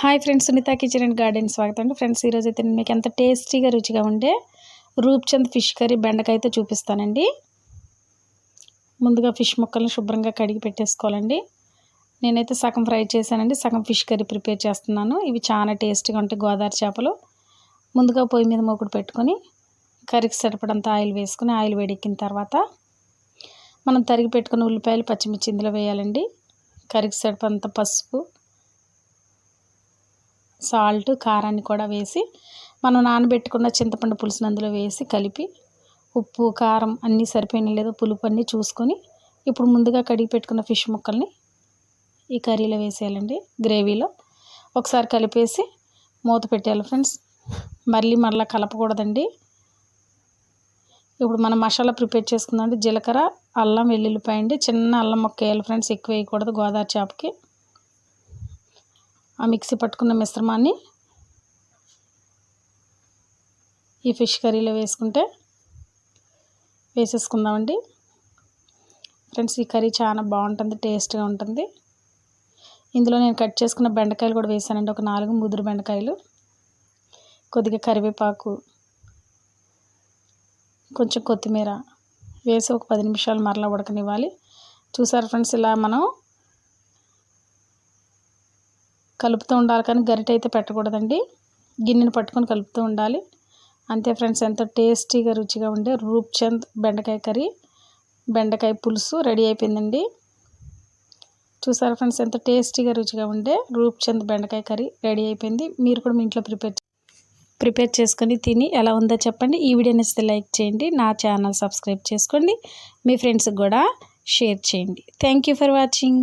Hi friends Sunitha kitchen and garden స్వాగతం అండి. Friends ఈరోజు అయితే నేను మీకు ఎంత టేస్టీగా రుచిగా ఉండే రూప్చంద్ ఫిష్ కర్రీ బెండకాయ అయితే చూపిస్తానండి. ముందుగా ఫిష్ ముక్కలను శుభ్రంగా కడిగి పెట్టేసుకోవాలండి. నేనైతే సగం ఫ్రై చేశానండి. సగం ఫిష్ కర్రీ ప్రిపేర్ చేస్తున్నాను. ఇవి చాలా టేస్టీగా ఉంటాయి గోదావరి చేపలు. ముందుగా పొయ్యి మీద మూకుడు పెట్టుకొని కర్రీకి సరిపడంత ఆయిల్ వేసుకుని ఆయిల్ వేడెక్కిన తర్వాత మనం తరిగి పెట్టుకున్న ఉల్లిపాయలు పచ్చిమిర్చి ఇందులో వేయాలండి. కర్రీకి సరిపడంత పసుపు సాల్ట్ కారాన్ని కూడా వేసి మనం నానబెట్టుకున్న చింతపండు పులుసుని అందులో వేసి కలిపి ఉప్పు కారం అన్నీ సరిపోయినా లేదో పులుపు అన్నీ చూసుకొని ఇప్పుడు ముందుగా కడిగి పెట్టుకున్న ఫిష్ ముక్కల్ని ఈ కర్రీలో వేసేయాలండి గ్రేవీలో. ఒకసారి కలిపేసి మూత పెట్టేయాలి ఫ్రెండ్స్. మళ్ళీ మళ్ళీ కలపకూడదండి. ఇప్పుడు మనం మసాలా ప్రిపేర్ చేసుకుందాం జీలకర్ర అల్లం వెల్లుల్లిపాయ అండి. చిన్న అల్లం మొక్క వేయాలి ఫ్రెండ్స్. ఎక్కువ వేయకూడదు గోదావరి చేపకి. ఆ మిక్సీ పట్టుకున్న మిశ్రమాన్ని ఈ ఫిష్ కర్రీలో వేసుకుంటే వేసేసుకుందామండి. ఫ్రెండ్స్ ఈ కర్రీ చాలా బాగుంటుంది టేస్ట్గా ఉంటుంది. ఇందులో నేను కట్ చేసుకున్న బెండకాయలు కూడా వేసానండి. ఒక నాలుగు ముదురు బెండకాయలు కొద్దిగా కరివేపాకు కొంచెం కొత్తిమీర వేసి ఒక పది నిమిషాలు మరలా ఉడకనివ్వాలి. చూసారు ఫ్రెండ్స్ ఇలా మనం కలుపుతూ ఉండాలి కానీ గరిట అయితే పెట్టకూడదండి. గిన్నెను పట్టుకొని కలుపుతూ ఉండాలి. అంతే ఫ్రెండ్స్ ఎంతో టేస్టీగా రుచిగా ఉండే రూప్చంద్ బెండకాయ కర్రీ బెండకాయ పులుసు రెడీ అయిపోయిందండి. చూసారా ఫ్రెండ్స్ ఎంత టేస్టీగా రుచిగా ఉండే రూప్చంద్ బెండకాయ కర్రీ రెడీ అయిపోయింది. మీరు కూడా మీ ఇంట్లో ప్రిపేర్ ప్రిపేర్ చేసుకొని తిని ఎలా ఉందో చెప్పండి. ఈ వీడియో నచ్చితే లైక్ చేయండి నా ఛానల్ సబ్స్క్రైబ్ చేసుకోండి మీ ఫ్రెండ్స్కి కూడా షేర్ చేయండి. Thank for watching.